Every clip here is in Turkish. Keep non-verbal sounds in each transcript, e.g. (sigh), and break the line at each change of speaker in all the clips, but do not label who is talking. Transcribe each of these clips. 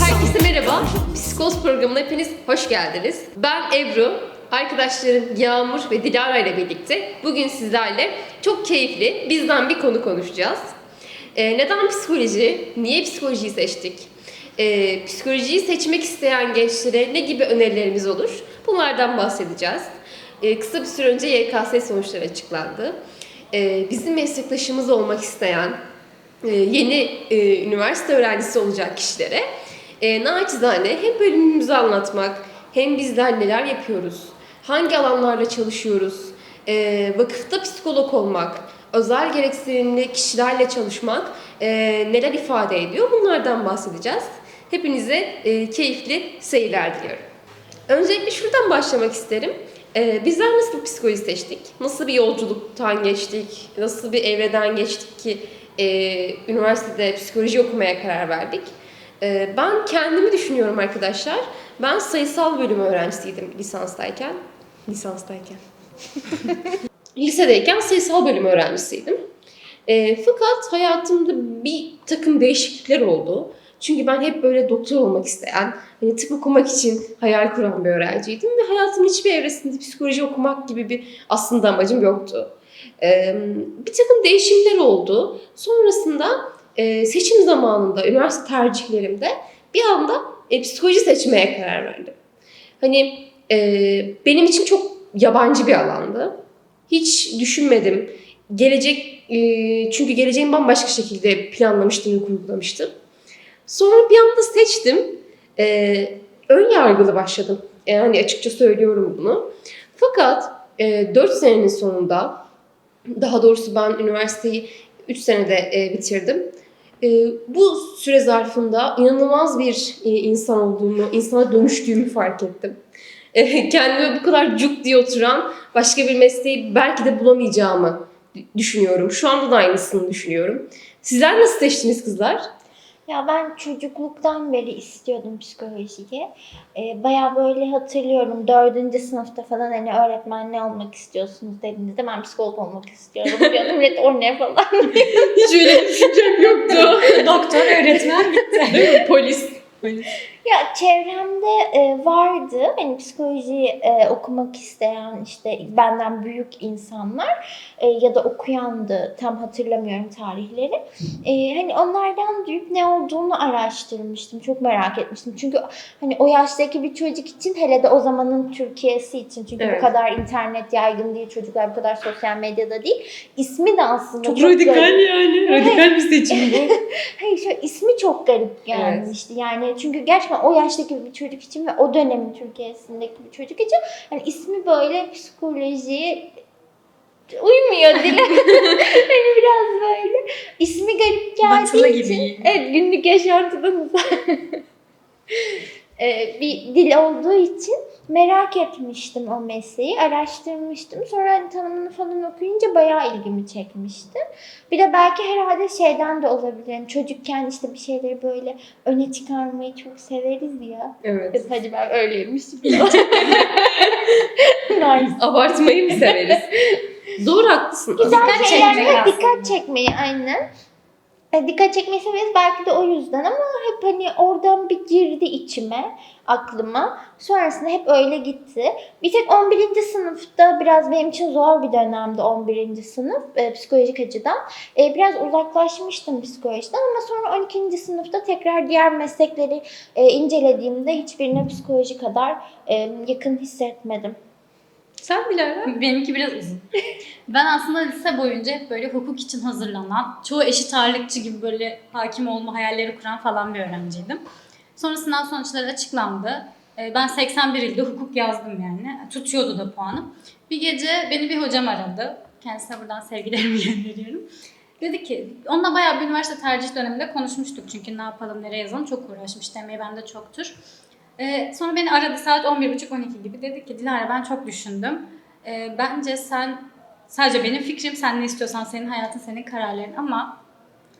Herkese merhaba. Psikoz programına hepiniz hoş geldiniz. Ben Ebru. Arkadaşlarım Yağmur ve Dilara ile birlikte bugün sizlerle çok keyifli bizden bir konu konuşacağız. Ee, neden psikoloji? Niye psikolojiyi seçtik? Ee, psikolojiyi seçmek isteyen gençlere ne gibi önerilerimiz olur? Bunlardan bahsedeceğiz. Ee, kısa bir süre önce YKS sonuçları açıklandı. Ee, bizim meslektaşımız olmak isteyen, e, yeni e, üniversite öğrencisi olacak kişilere e, naçizane hem bölümümüzü anlatmak hem bizler neler yapıyoruz, hangi alanlarda çalışıyoruz, e, vakıfta psikolog olmak, özel gereksinimli kişilerle çalışmak e, neler ifade ediyor bunlardan bahsedeceğiz. Hepinize e, keyifli seyirler diliyorum. Öncelikle şuradan başlamak isterim. Ee, bizler nasıl psikoloji seçtik? Nasıl bir yolculuktan geçtik? Nasıl bir evreden geçtik ki e, üniversitede psikoloji okumaya karar verdik? Ee, ben kendimi düşünüyorum arkadaşlar. Ben sayısal bölüm öğrencisiydim lisanstayken. Lisanstayken. (laughs) Lisedeyken sayısal bölüm öğrencisiydim. E, fakat hayatımda bir takım değişiklikler oldu. Çünkü ben hep böyle doktor olmak isteyen, hani tıp okumak için hayal kuran bir öğrenciydim ve hayatımın hiçbir evresinde psikoloji okumak gibi bir aslında amacım yoktu. Ee, bir takım değişimler oldu. Sonrasında e, seçim zamanında, üniversite tercihlerimde bir anda e, psikoloji seçmeye karar verdim. Hani e, benim için çok yabancı bir alandı. Hiç düşünmedim. Gelecek, e, çünkü geleceğimi bambaşka şekilde planlamıştım ve kurgulamıştım. Sonra bir anda seçtim. Ee, ön yargılı başladım. Yani açıkça söylüyorum bunu. Fakat e, 4 senenin sonunda, daha doğrusu ben üniversiteyi 3 senede e, bitirdim. E, bu süre zarfında inanılmaz bir e, insan olduğumu, insana dönüştüğümü fark ettim. E, (laughs) kendime bu kadar cuk diye oturan başka bir mesleği belki de bulamayacağımı düşünüyorum. Şu anda da aynısını düşünüyorum. Sizler nasıl seçtiniz kızlar?
Ya ben çocukluktan beri istiyordum psikolojiyi. Ee, Baya böyle hatırlıyorum dördüncü sınıfta falan hani öğretmen ne olmak istiyorsunuz dediğinizde ben psikolog olmak istiyorum (laughs) diyordum. Millet o ne falan.
Hiç öyle bir düşüncem yoktu. (laughs)
Doktor, öğretmen gitti.
Değil mi? Polis.
Ya çevremde e, vardı hani psikoloji e, okumak isteyen işte benden büyük insanlar e, ya da okuyandı tam hatırlamıyorum tarihleri. E, hani onlardan duyup ne olduğunu araştırmıştım. Çok merak etmiştim. Çünkü hani o yaştaki bir çocuk için hele de o zamanın Türkiye'si için çünkü
Evet.
bu kadar internet yaygın değil çocuklar bu kadar sosyal medyada değil. İsmi de aslında
Çok,
garip.
radikal yani. Radikal bir seçim bu. (laughs)
Hayır şu ismi çok garip gelmişti. Yani çünkü gerçekten o yaştaki bir çocuk için ve o dönemin Türkiye'sindeki bir çocuk için hani ismi böyle psikoloji uymuyor dile. (laughs) hani biraz böyle ismi garip geldiği
Batılı
için.
gibi.
Evet günlük yaşantıdan uzak. (laughs) Ee, bir dil olduğu için merak etmiştim o mesleği, araştırmıştım. Sonra hani tanımını falan okuyunca bayağı ilgimi çekmişti. Bir de belki herhalde şeyden de olabilir. Yani çocukken işte bir şeyleri böyle öne çıkarmayı çok severiz ya.
Evet.
Biz hadi ben öyleymişim. (laughs) nice.
Abartmayı mı severiz? (laughs) Doğru haklısın.
Güzel
Dikkat çekmek aslında.
dikkat çekmeyi aynen. E, dikkat çekmeyi severiz belki de o yüzden ama hep hani oradan bir girdi içime, aklıma. Sonrasında hep öyle gitti. Bir tek 11. sınıfta biraz benim için zor bir dönemdi 11. sınıf e, psikolojik açıdan. E, biraz uzaklaşmıştım psikolojiden ama sonra 12. sınıfta tekrar diğer meslekleri e, incelediğimde hiçbirine psikoloji kadar e, yakın hissetmedim.
Sen Dilara?
Benimki biraz uzun. Ben aslında lise boyunca hep böyle hukuk için hazırlanan, çoğu eşit ağırlıkçı gibi böyle hakim olma hayalleri kuran falan bir öğrenciydim. Sonra sınav sonuçları açıklandı. Ee, Ben 81 ilde hukuk yazdım yani. Tutuyordu da puanım. Bir gece beni bir hocam aradı. Kendisine buradan sevgilerimi (laughs) gönderiyorum. Dedi ki, onunla bayağı bir üniversite tercih döneminde konuşmuştuk. Çünkü ne yapalım, nereye yazalım çok uğraşmış. Demeyi bende çoktur. Ee, sonra beni aradı saat 11.30-12 gibi. Dedi ki Dilara ben çok düşündüm. Ee, bence sen sadece benim fikrim sen ne istiyorsan senin hayatın senin kararların ama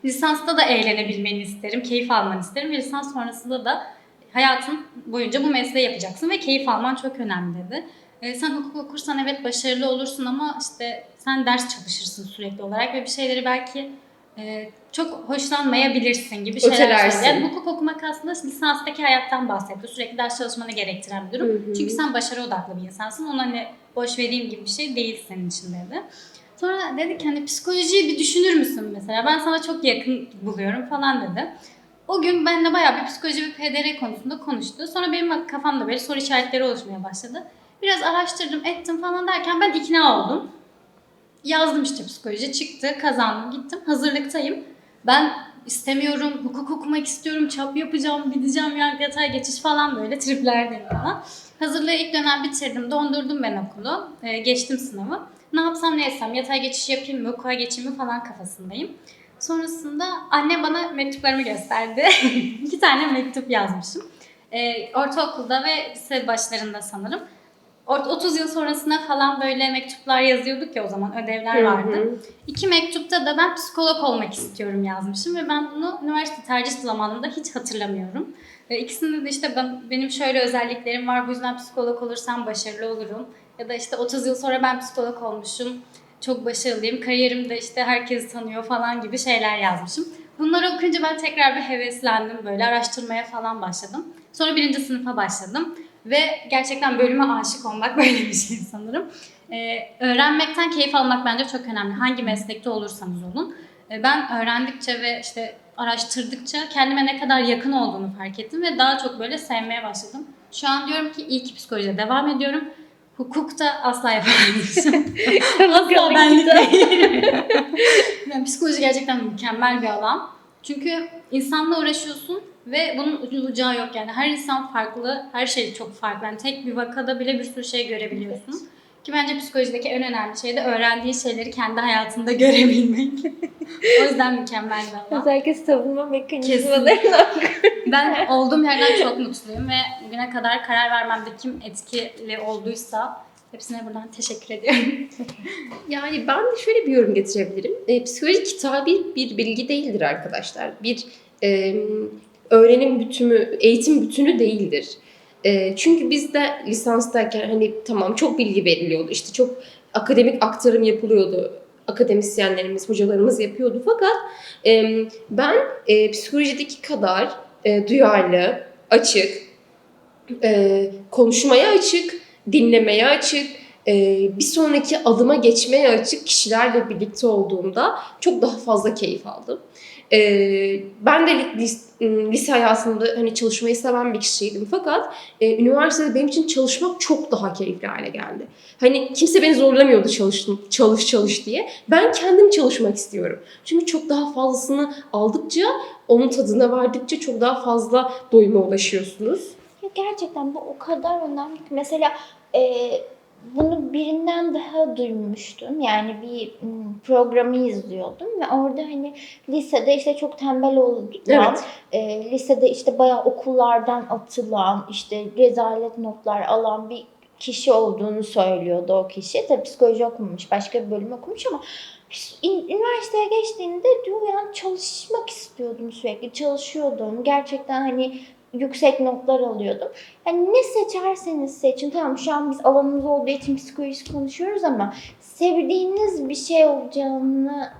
lisansta da eğlenebilmeni isterim, keyif almanı isterim. Ve lisans sonrasında da hayatın boyunca bu mesleği yapacaksın ve keyif alman çok önemli dedi. E, sen hukuk okursan evet başarılı olursun ama işte sen ders çalışırsın sürekli olarak ve bir şeyleri belki e, çok hoşlanmayabilirsin gibi şeyler
Ötelersin.
söyledi. Yani hukuk okumak aslında lisanstaki hayattan bahsetti. Sürekli ders çalışmanı gerektiren bir durum.
Hı hı.
Çünkü sen başarı odaklı bir insansın. Onu hani boş vereyim gibi bir şey değil senin için dedi. Sonra dedi ki hani psikolojiyi bir düşünür müsün mesela? Ben sana çok yakın buluyorum falan dedi. O gün benimle bayağı bir psikoloji ve PDR konusunda konuştu. Sonra benim kafamda böyle soru işaretleri oluşmaya başladı. Biraz araştırdım, ettim falan derken ben ikna oldum. Yazdım işte psikoloji, çıktı, kazandım, gittim. Hazırlıktayım. Ben istemiyorum, hukuk okumak istiyorum, çap yapacağım, gideceğim yani yatay geçiş falan böyle triplerdeyim falan. Hazırlığı ilk dönem bitirdim, dondurdum ben okulu. Ee, geçtim sınavı. Ne yapsam ne etsem, yatay geçiş yapayım mı, hukuka geçeyim mi falan kafasındayım. Sonrasında anne bana mektuplarımı gösterdi. (laughs) İki tane mektup yazmışım. Ee, ortaokulda ve lise başlarında sanırım. Ort- 30 yıl sonrasına falan böyle mektuplar yazıyorduk ya o zaman ödevler vardı. İki mektupta da ben psikolog olmak istiyorum yazmışım ve ben bunu üniversite tercih zamanında hiç hatırlamıyorum. Ve ikisinde de işte ben, benim şöyle özelliklerim var bu yüzden psikolog olursam başarılı olurum. Ya da işte 30 yıl sonra ben psikolog olmuşum, çok başarılıyım, kariyerimde işte herkes tanıyor falan gibi şeyler yazmışım. Bunları okuyunca ben tekrar bir heveslendim böyle araştırmaya falan başladım. Sonra birinci sınıfa başladım ve gerçekten bölüme aşık olmak (laughs) böyle bir şey sanırım. Ee, öğrenmekten keyif almak bence çok önemli. Hangi meslekte olursanız olun. Ee, ben öğrendikçe ve işte araştırdıkça kendime ne kadar yakın olduğunu fark ettim ve daha çok böyle sevmeye başladım. Şu an diyorum ki iyi ki psikolojide devam ediyorum. Hukukta asla yapamayacağım. (laughs) asla benlik değil. (laughs) yani psikoloji gerçekten mükemmel bir alan. Çünkü insanla uğraşıyorsun ve bunun ucu bucağı yok yani. Her insan farklı, her şey çok farklı. Yani tek bir vakada bile bir sürü şey görebiliyorsun. Ki bence psikolojideki en önemli şey de öğrendiği şeyleri kendi hayatında (laughs) görebilmek. o yüzden mükemmel alan.
Özellikle savunma mekanizmalarına.
Ben olduğum yerden çok mutluyum ve bugüne kadar karar vermemde kim etkili olduysa hepsine buradan teşekkür ediyorum. (laughs)
Yani ben de şöyle bir yorum getirebilirim. E, psikoloji kitabi bir bilgi değildir arkadaşlar. Bir e, öğrenim bütünü, eğitim bütünü değildir. E, çünkü biz de lisanstayken hani tamam çok bilgi veriliyordu. İşte çok akademik aktarım yapılıyordu. Akademisyenlerimiz, hocalarımız yapıyordu. Fakat e, ben e, psikolojideki kadar e, duyarlı, açık, e, konuşmaya açık, dinlemeye açık, e, bir sonraki adıma geçmeye açık kişilerle birlikte olduğumda çok daha fazla keyif aldım. E, ben de lise hayatında hani çalışmayı seven bir kişiydim fakat e, üniversitede benim için çalışmak çok daha keyifli hale geldi. Hani kimse beni zorlamıyordu çalış çalış çalış diye. Ben kendim çalışmak istiyorum. Çünkü çok daha fazlasını aldıkça, onun tadına vardıkça çok daha fazla doyuma ulaşıyorsunuz.
Ya gerçekten bu o kadar önemli. Mesela e, bunu birinden daha duymuştum. Yani bir m, programı izliyordum ve orada hani lisede işte çok tembel olan,
Evet.
e, lisede işte bayağı okullardan atılan, işte rezalet notlar alan bir kişi olduğunu söylüyordu o kişi. Tabii psikoloji okumamış, başka bir bölüm okumuş ama üniversiteye geçtiğinde diyor yani çalışmak istiyordum sürekli. Çalışıyordum. Gerçekten hani yüksek notlar alıyordum. Yani ne seçerseniz seçin. Tamam şu an biz alanımız olduğu için psikolojisi konuşuyoruz ama sevdiğiniz bir şey olacağını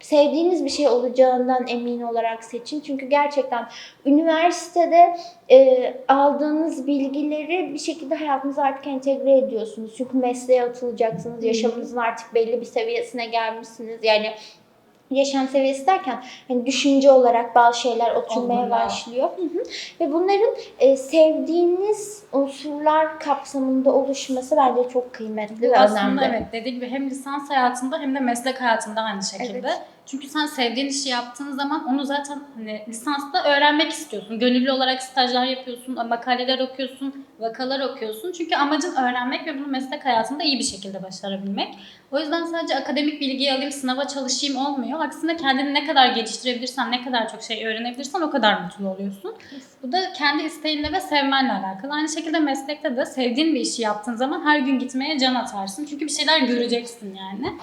sevdiğiniz bir şey olacağından emin olarak seçin. Çünkü gerçekten üniversitede e, aldığınız bilgileri bir şekilde hayatınıza artık entegre ediyorsunuz. Çünkü mesleğe atılacaksınız. Yaşamınızın artık belli bir seviyesine gelmişsiniz. Yani yaşam seviyesi derken hani düşünce olarak bazı şeyler oturmaya
Olgunluğa.
başlıyor. Hı hı. Ve bunların e, sevdiğiniz unsurlar kapsamında oluşması bence çok kıymetli
Bu
ve
aslında
önemli.
evet dediğim gibi hem lisans hayatında hem de meslek hayatında aynı şekilde.
Evet.
Çünkü sen sevdiğin işi yaptığın zaman onu zaten hani lisansta öğrenmek istiyorsun. Gönüllü olarak stajlar yapıyorsun, makaleler okuyorsun, vakalar okuyorsun. Çünkü amacın öğrenmek ve bunu meslek hayatında iyi bir şekilde başarabilmek. O yüzden sadece akademik bilgiyi alayım, sınava çalışayım olmuyor. Aksine kendini ne kadar geliştirebilirsen, ne kadar çok şey öğrenebilirsen o kadar mutlu oluyorsun. Bu da kendi isteğinle ve sevmenle alakalı. Aynı şekilde meslekte de sevdiğin bir işi yaptığın zaman her gün gitmeye can atarsın. Çünkü bir şeyler göreceksin yani.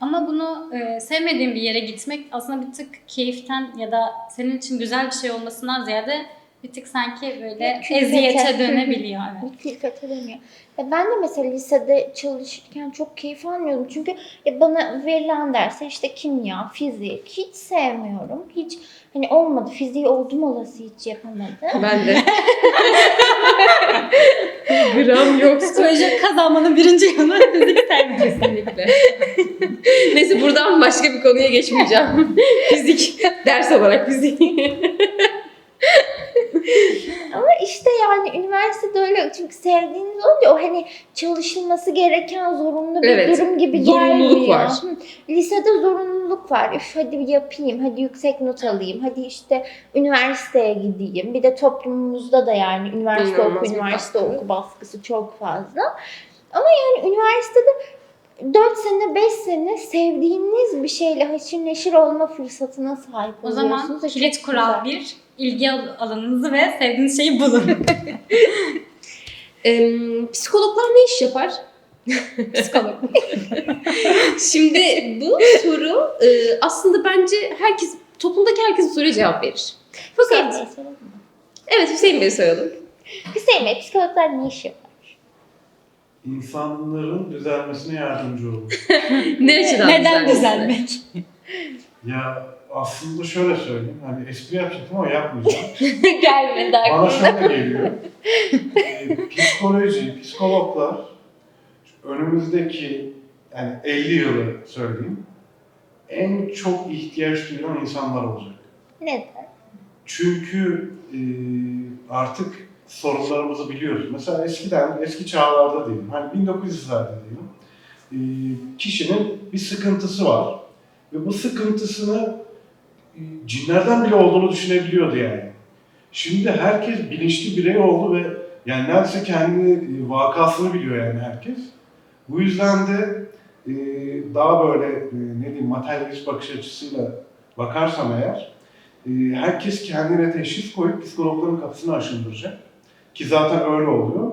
Ama bunu e, sevmediğin bir yere gitmek aslında bir tık keyiften ya da senin için güzel bir şey olmasından ziyade bir tık sanki böyle
Külfete.
eziyete dönebiliyor. Evet.
Külfete dönüyor. Ya ben de mesela lisede çalışırken çok keyif almıyordum. Çünkü ya bana verilen dersler işte kimya, fizik hiç sevmiyorum. Hiç hani olmadı. Fiziği oldum olası hiç yapamadım.
Ben de. (laughs) Gram yok.
Psikoloji kazanmanın birinci yanı fizik sevmek.
Kesinlikle. Neyse buradan başka bir konuya geçmeyeceğim. fizik. Ders olarak fizik.
İşte yani üniversitede öyle çünkü sevdiğiniz olunca o hani çalışılması gereken zorunlu bir
Evet,
durum gibi
zorunluluk
gelmiyor.
var.
Lisede zorunluluk var. Üf hadi yapayım, hadi yüksek not alayım, hadi işte üniversiteye gideyim. Bir de toplumumuzda da yani üniversite
İnanılmaz
oku, üniversite oku baskısı çok fazla. Ama yani üniversitede 4 sene, 5 sene sevdiğiniz bir şeyle haşır neşir olma fırsatına sahip
O
oluyorsunuz.
zaman
ve
kilit kural bir, ilgi al- alanınızı ve sevdiğiniz şeyi bulun. (laughs)
Em, psikologlar ne iş yapar? (laughs)
Psikolog. (laughs)
Şimdi bu soru e, aslında bence herkes toplumdaki herkes soruya cevap verir.
Hüseyin
Fakat
Bey soralım mı?
evet Hüseyin Bey soralım.
Hüseyin Bey psikologlar ne iş yapar?
İnsanların düzelmesine yardımcı olur. (laughs)
Ne açıdan
Neden düzelmek?
ya aslında şöyle söyleyeyim, hani espri yapacaktım ama yapmayacağım. (laughs)
Gelmedi
Bana şöyle geliyor. Ee, psikoloji, psikologlar önümüzdeki yani 50 yılı söyleyeyim en çok ihtiyaç duyulan insanlar olacak.
Neden?
Çünkü e, artık sorunlarımızı biliyoruz. Mesela eskiden, eski çağlarda diyelim, hani 1900'lerde diyelim, e, kişinin bir sıkıntısı var. Ve bu sıkıntısını e, cinlerden bile olduğunu düşünebiliyordu yani. Şimdi herkes bilinçli birey oldu ve yani neredeyse kendi e, vakasını biliyor yani herkes. Bu yüzden de daha böyle ne diyeyim materyalist bakış açısıyla bakarsam eğer herkes kendine teşhis koyup psikologların kapısını aşındıracak. Ki zaten öyle oluyor.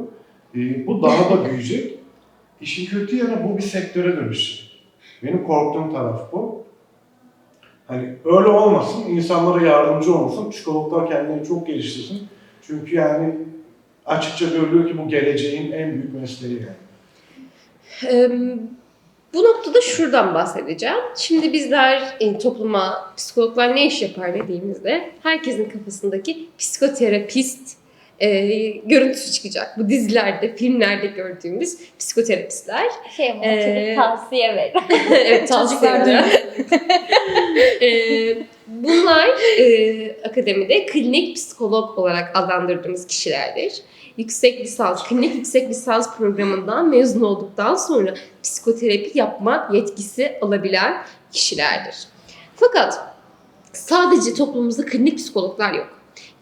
E, bu daha da büyüyecek. İşin kötü yanı bu bir sektöre dönüşecek. Benim korktuğum taraf bu. Hani öyle olmasın, insanlara yardımcı olmasın, psikologlar kendilerini çok geliştirsin. Çünkü yani açıkça görülüyor ki bu geleceğin en büyük mesleği yani.
Em, bu noktada şuradan bahsedeceğim. Şimdi bizler e, topluma psikologlar ne iş yapar dediğimizde herkesin kafasındaki psikoterapist e, görüntüsü çıkacak. Bu dizilerde, filmlerde gördüğümüz psikoterapistler.
Şey mi?
Ee,
tavsiye verin. (laughs)
evet, (laughs) tavsiye Ee, (laughs) bunlar e, akademide klinik psikolog olarak adlandırdığımız kişilerdir. Yüksek lisans, klinik yüksek lisans programından mezun olduktan sonra psikoterapi yapma yetkisi alabilen kişilerdir. Fakat sadece toplumumuzda klinik psikologlar yok.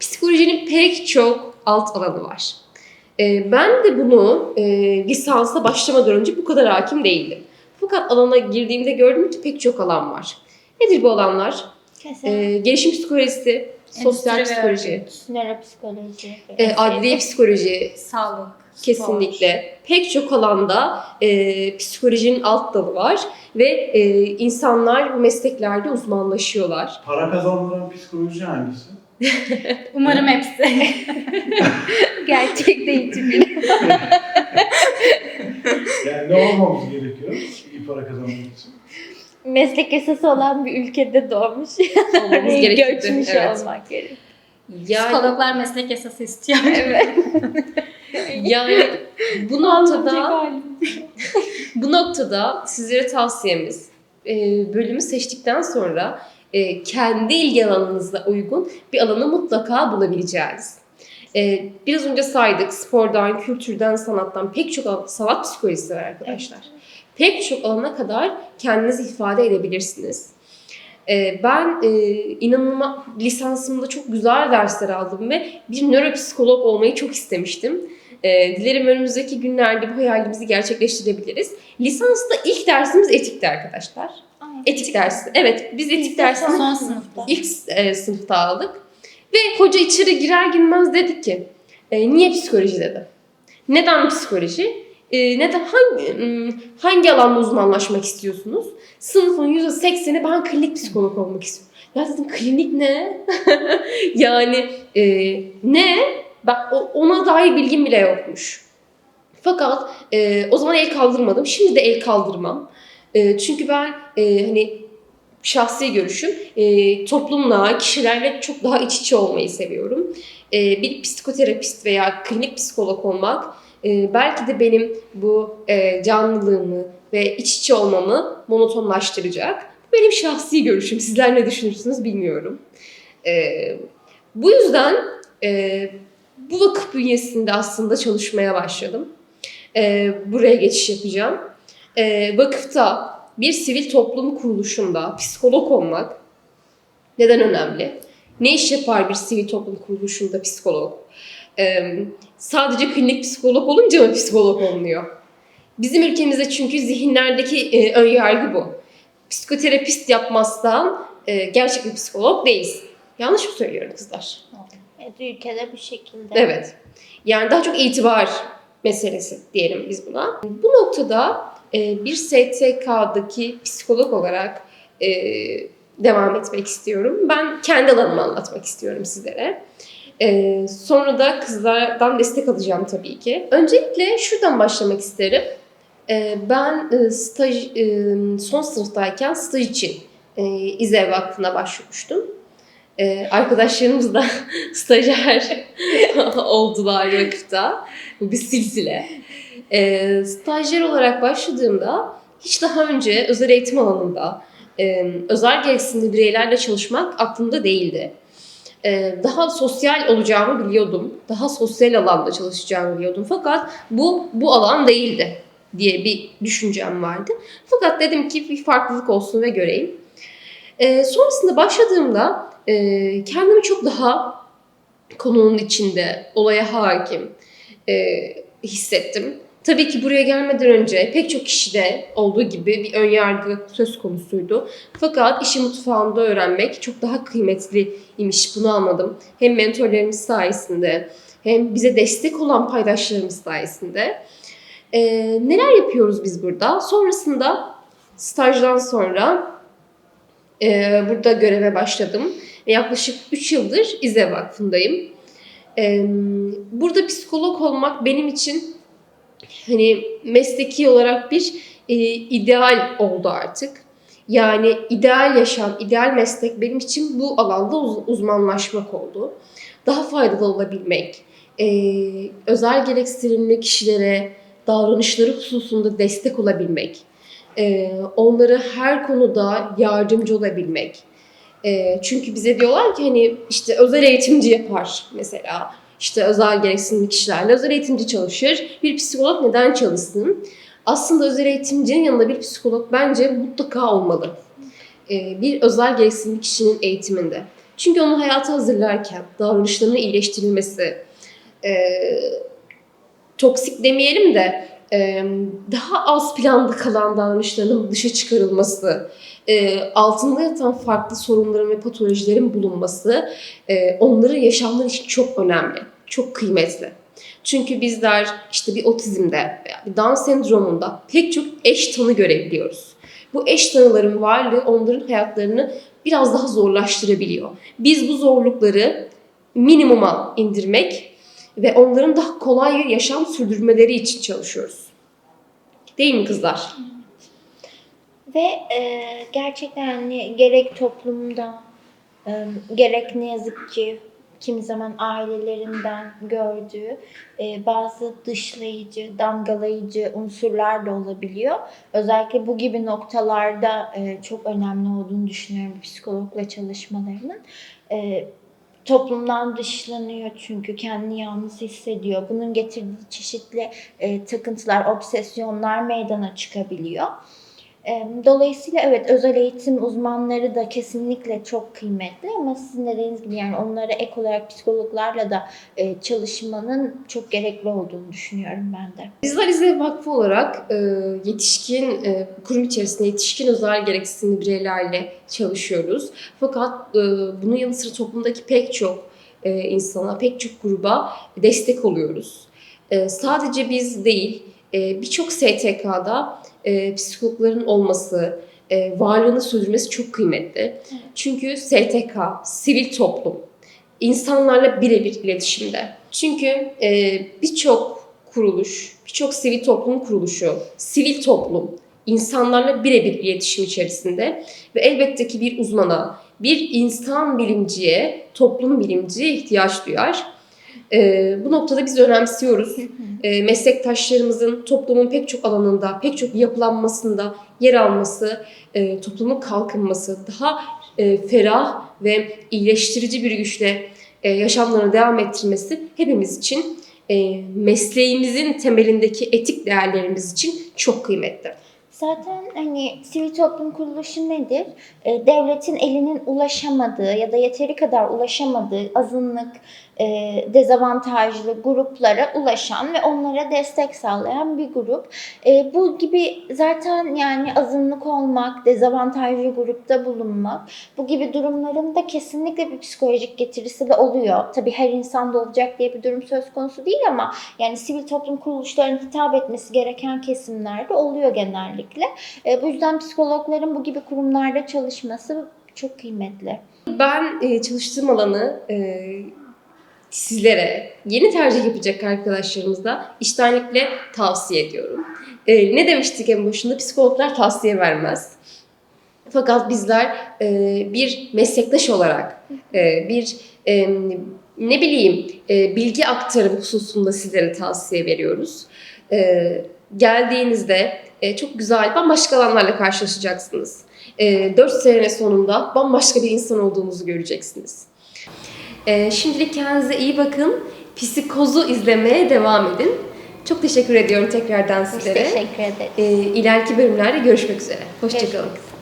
Psikolojinin pek çok alt alanı var. Ee, ben de bunu e, lisansa başlamadan önce bu kadar hakim değildim. Fakat alana girdiğimde gördüm ki pek çok alan var. Nedir bu alanlar?
Mesela
Ee, gelişim psikolojisi, sosyal
Endüstri
psikoloji,
nöropsikoloji.
e, adliye psikoloji,
Sağlık.
kesinlikle. Pek çok alanda e, psikolojinin alt dalı var ve e, insanlar bu mesleklerde uzmanlaşıyorlar.
Para kazandıran psikoloji hangisi? (laughs)
Umarım hepsi. (laughs)
Gerçek değil tipi. (laughs)
Yani ne olmamız gerekiyor iyi para kazanmak için?
Meslek yasası olan bir ülkede doğmuş.
Olmamız gerekirdi.
Göçmüş
Evet.
olmak gerekiyor.
Yani,
Psikologlar meslek yasası istiyor.
Evet.
yani bu noktada bu noktada sizlere tavsiyemiz bölümü seçtikten sonra e, kendi ilgi alanınıza uygun bir alanı mutlaka bulabileceğiniz. E, biraz önce saydık spordan, kültürden, sanattan pek çok alan, sanat psikolojisi var arkadaşlar. Pek çok alana kadar kendinizi ifade edebilirsiniz. E, ben e, inanılmaz lisansımda çok güzel dersler aldım ve bir nöropsikolog olmayı çok istemiştim. E, dilerim önümüzdeki günlerde bu hayalimizi gerçekleştirebiliriz. Lisansta ilk dersimiz etikti arkadaşlar. Etik dersi. Evet, biz etik
Biz de
dersini
son sınıfta.
ilk e, sınıfta aldık. Ve hoca içeri girer girmez dedi ki, e, niye psikoloji dedi. Neden psikoloji? e, neden hangi hangi alanda uzmanlaşmak istiyorsunuz? Sınıfın %80'i ben klinik psikolog olmak istiyorum. Ya dedim klinik ne? (laughs) yani e, ne? O- ona dair bilgim bile yokmuş. Fakat e, o zaman el kaldırmadım. Şimdi de el kaldırmam. E, çünkü ben e, hani şahsi görüşüm e, toplumla, kişilerle çok daha iç içe olmayı seviyorum. E, bir psikoterapist veya klinik psikolog olmak e, belki de benim bu e, canlılığımı ve iç içe olmamı monotonlaştıracak. Benim şahsi görüşüm. Sizler ne düşünürsünüz bilmiyorum. E, bu yüzden e, bu vakıf bünyesinde aslında çalışmaya başladım. E, buraya geçiş yapacağım. E, vakıfta bir sivil toplum kuruluşunda psikolog olmak neden önemli? Ne iş yapar bir sivil toplum kuruluşunda psikolog? Ee, sadece klinik psikolog olunca mı psikolog olmuyor? Bizim ülkemizde çünkü zihinlerdeki e, ön yargı bu. Psikoterapist yapmazsan e, gerçek bir psikolog değilsin. Yanlış mı söylüyorum kızlar?
Evet, ülkede bu şekilde.
Evet. Yani daha çok itibar meselesi diyelim biz buna. Bu noktada e, bir STK'daki psikolog olarak e, devam etmek istiyorum. Ben kendi alanımı anlatmak istiyorum sizlere. E, sonra da kızlardan destek alacağım tabii ki. Öncelikle şuradan başlamak isterim. E, ben e, staj e, son sınıftayken staj için e, İZEV Vakfı'na başvurmuştum. E, arkadaşlarımız da (laughs) stajyer (laughs) oldular vakıfta. Bu bir silsile. E, stajyer olarak başladığımda hiç daha önce özel eğitim alanında e, özel gereksinimli bireylerle çalışmak aklımda değildi. E, daha sosyal olacağımı biliyordum. Daha sosyal alanda çalışacağımı biliyordum. Fakat bu bu alan değildi diye bir düşüncem vardı. Fakat dedim ki bir farklılık olsun ve göreyim. E, sonrasında başladığımda e, kendimi çok daha konunun içinde, olaya hakim e, hissettim. Tabii ki buraya gelmeden önce pek çok kişide olduğu gibi bir ön yargı söz konusuydu. Fakat işi mutfağında öğrenmek çok daha kıymetliymiş bunu anladım. Hem mentorlarımız sayesinde hem bize destek olan paydaşlarımız sayesinde. E, neler yapıyoruz biz burada? Sonrasında stajdan sonra e, burada göreve başladım. Yaklaşık 3 yıldır İZE Vakfı'ndayım. E, burada psikolog olmak benim için hani mesleki olarak bir e, ideal oldu artık. Yani ideal yaşam, ideal meslek benim için bu alanda uz- uzmanlaşmak oldu. Daha faydalı olabilmek, e, özel gereksinimli kişilere davranışları hususunda destek olabilmek, e, onlara her konuda yardımcı olabilmek. E, çünkü bize diyorlar ki hani işte özel eğitimci yapar mesela. İşte özel gereksinimli kişilerle özel eğitimci çalışır. Bir psikolog neden çalışsın? Aslında özel eğitimcinin yanında bir psikolog bence mutlaka olmalı. E, bir özel gereksinimli kişinin eğitiminde. Çünkü onu hayata hazırlarken davranışlarının iyileştirilmesi, e, toksik demeyelim de e, daha az planda kalan davranışlarının dışa çıkarılması, e, altında yatan farklı sorunların ve patolojilerin bulunması onların yaşamları için çok önemli, çok kıymetli. Çünkü bizler işte bir otizmde veya bir Down sendromunda pek çok eş tanı görebiliyoruz. Bu eş tanıların varlığı onların hayatlarını biraz daha zorlaştırabiliyor. Biz bu zorlukları minimuma indirmek ve onların daha kolay bir yaşam sürdürmeleri için çalışıyoruz. Değil mi kızlar?
Ve e, gerçekten hani gerek toplumda e, gerek ne yazık ki kimi zaman ailelerinden gördüğü e, bazı dışlayıcı, damgalayıcı unsurlar da olabiliyor. Özellikle bu gibi noktalarda e, çok önemli olduğunu düşünüyorum psikologla çalışmalarının. E, toplumdan dışlanıyor çünkü kendini yalnız hissediyor. Bunun getirdiği çeşitli e, takıntılar, obsesyonlar meydana çıkabiliyor. Dolayısıyla evet özel eğitim uzmanları da kesinlikle çok kıymetli ama sizin de dediğiniz gibi yani onlara ek olarak psikologlarla da e, çalışmanın çok gerekli olduğunu düşünüyorum ben de.
Bizler İzle Vakfı olarak e, yetişkin, e, kurum içerisinde yetişkin özel gereksinimli bireylerle çalışıyoruz. Fakat bunun yanı sıra toplumdaki pek çok insana, pek çok gruba destek oluyoruz. Sadece biz değil, e, birçok STK'da e, psikologların olması, e, varlığını sürdürmesi çok kıymetli. Çünkü STK, sivil toplum, insanlarla birebir iletişimde. Çünkü e, birçok kuruluş, birçok sivil toplum kuruluşu, sivil toplum insanlarla birebir iletişim içerisinde ve elbette ki bir uzmana, bir insan bilimciye, toplum bilimciye ihtiyaç duyar. E, bu noktada biz önemsiyoruz. E, meslektaşlarımızın toplumun pek çok alanında, pek çok yapılanmasında yer alması, e, toplumun kalkınması, daha e, ferah ve iyileştirici bir güçle e, yaşamlarını devam ettirmesi hepimiz için e, mesleğimizin temelindeki etik değerlerimiz için çok kıymetli.
Zaten hani sivil toplum kuruluşu nedir? Ee, devletin elinin ulaşamadığı ya da yeteri kadar ulaşamadığı azınlık, e, dezavantajlı gruplara ulaşan ve onlara destek sağlayan bir grup. E, bu gibi zaten yani azınlık olmak, dezavantajlı grupta bulunmak, bu gibi durumların da kesinlikle bir psikolojik getirisi de oluyor. Tabii her insanda olacak diye bir durum söz konusu değil ama yani sivil toplum kuruluşlarının hitap etmesi gereken kesimlerde oluyor genellikle. E, bu yüzden psikologların bu gibi kurumlarda çalışması çok kıymetli.
Ben e, çalıştığım alanı e, sizlere, yeni tercih yapacak arkadaşlarımıza iştenlikle tavsiye ediyorum. E, ne demiştik en başında? Psikologlar tavsiye vermez. Fakat bizler e, bir meslektaş olarak, e, bir e, ne bileyim e, bilgi aktarım hususunda sizlere tavsiye veriyoruz. E, geldiğinizde e, çok güzel, bambaşka alanlarla karşılaşacaksınız. E, 4 sene sonunda bambaşka bir insan olduğunuzu göreceksiniz. E, şimdilik kendinize iyi bakın. Psikozu izlemeye devam edin. Çok teşekkür ediyorum tekrardan
Biz
sizlere.
teşekkür ederiz.
E, ileriki bölümlerde görüşmek üzere. Hoşçakalın.
Görüşmek üzere.